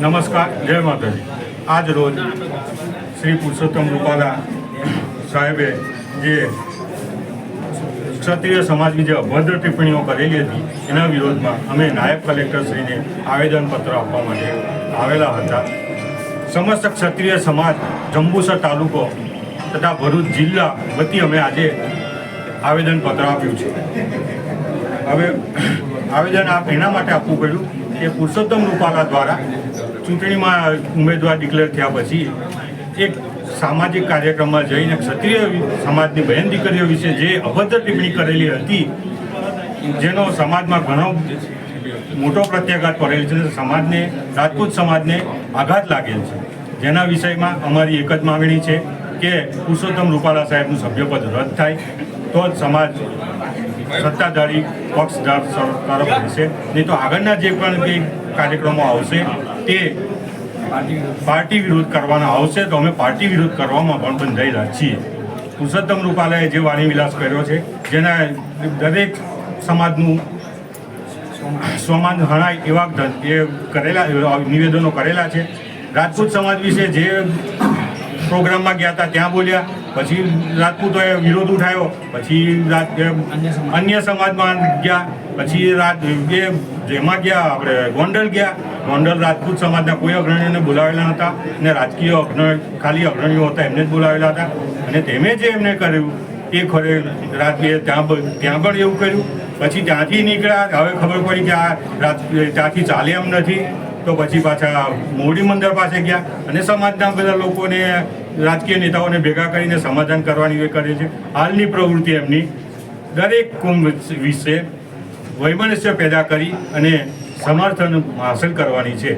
નમસ્કાર, જય માતાજી. આજ રોજ શ્રી પુરુષોત્તમ રૂપાલા સાહેબે જે ક્ષત્રિય સમાજની જે અભદ્ર ટિપ્પણીઓ કરેલી હતી, એના વિરોધમાં અમે નાયબ કલેક્ટરશ્રીને આવેદનપત્ર આપવા માટે આવેલા હતા. સમસ્ત ક્ષત્રિય સમાજ, જંબુસર તાલુકો તથા ભરૂચ જિલ્લા વતી અમે આજે આવેદનપત્ર આપ્યું છે. હવે આવેદન આપ એના માટે આપવું પડ્યું કે પુરુષોત્તમ રૂપાલા દ્વારા ચૂંટણીમાં ઉમેદવાર ડિક્લેર થયા પછી એક સામાજિક કાર્યક્રમમાં જઈને ક્ષત્રિય સમાજની બહેન દીકરીઓ વિશે જે અભદ્ર ટિપ્પણી કરેલી હતી, જેનો સમાજમાં ઘણો મોટો પ્રત્યાઘાત પડેલ છે, સમાજને, રાજપૂત સમાજને આઘાત લાગેલ છે. જેના વિષયમાં અમારી એક જ માગણી છે કે પુરુષોત્તમ રૂપાલા સાહેબનું સભ્યપદ રદ થાય, તો જ સમાજ સત્તાધારી પક્ષ તરફ રહેશે નહીં તો આગળના જે પણ કંઈ કાર્યક્રમો આવશે તે પાર્ટી વિરોધ કરવાના આવશે. તો અમે પાર્ટી વિરોધ કરવામાં પણ બંધાયેલા છીએ. પુરુષોત્તમ રૂપાલાએ જે વાણી વિલાસ કર્યો છે, જેના દરેક સમાજનું સ્વમાન હણાય એવા એ કરેલા નિવેદનો કરેલા છે. રાજપૂત સમાજ વિશે જે પ્રોગ્રામમાં ગયા હતા, ત્યાં બોલ્યા. પછી રાજપૂતોએ વિરોધ ઉઠાવ્યો. પછી અન્ય સમાજમાં ગયા. પછી એ જેમાં ગયા, આપણે ગોંડલ ગયા. ગોંડલ રાજપૂત સમાજના કોઈ અગ્રણીઓને બોલાવેલા નહોતા અને રાજકીય અગ્રણી, ખાલી અગ્રણીઓ હતા, એમને જ બોલાવેલા હતા. અને તેમે જે એમને કર્યું, એ ખરે રાજકીય ત્યાં ત્યાં પણ એવું કર્યું. પછી ત્યાંથી નીકળ્યા, હવે ખબર પડી કે આ ત્યાંથી ચાલે એમ નથી. તો પછી પાછા મોરડી મંદિર પાસે ગયા અને સમાજના બધા લોકોને, રાજકીય નેતાઓને ભેગા કરીને સમાધાન કરવાની એ કરે છે. હાલની પ્રવૃત્તિ એમની દરેક કુંભ વિશે વૈમનસ્ય પેદા કરી અને સમર્થન હાંસલ કરવાની છે.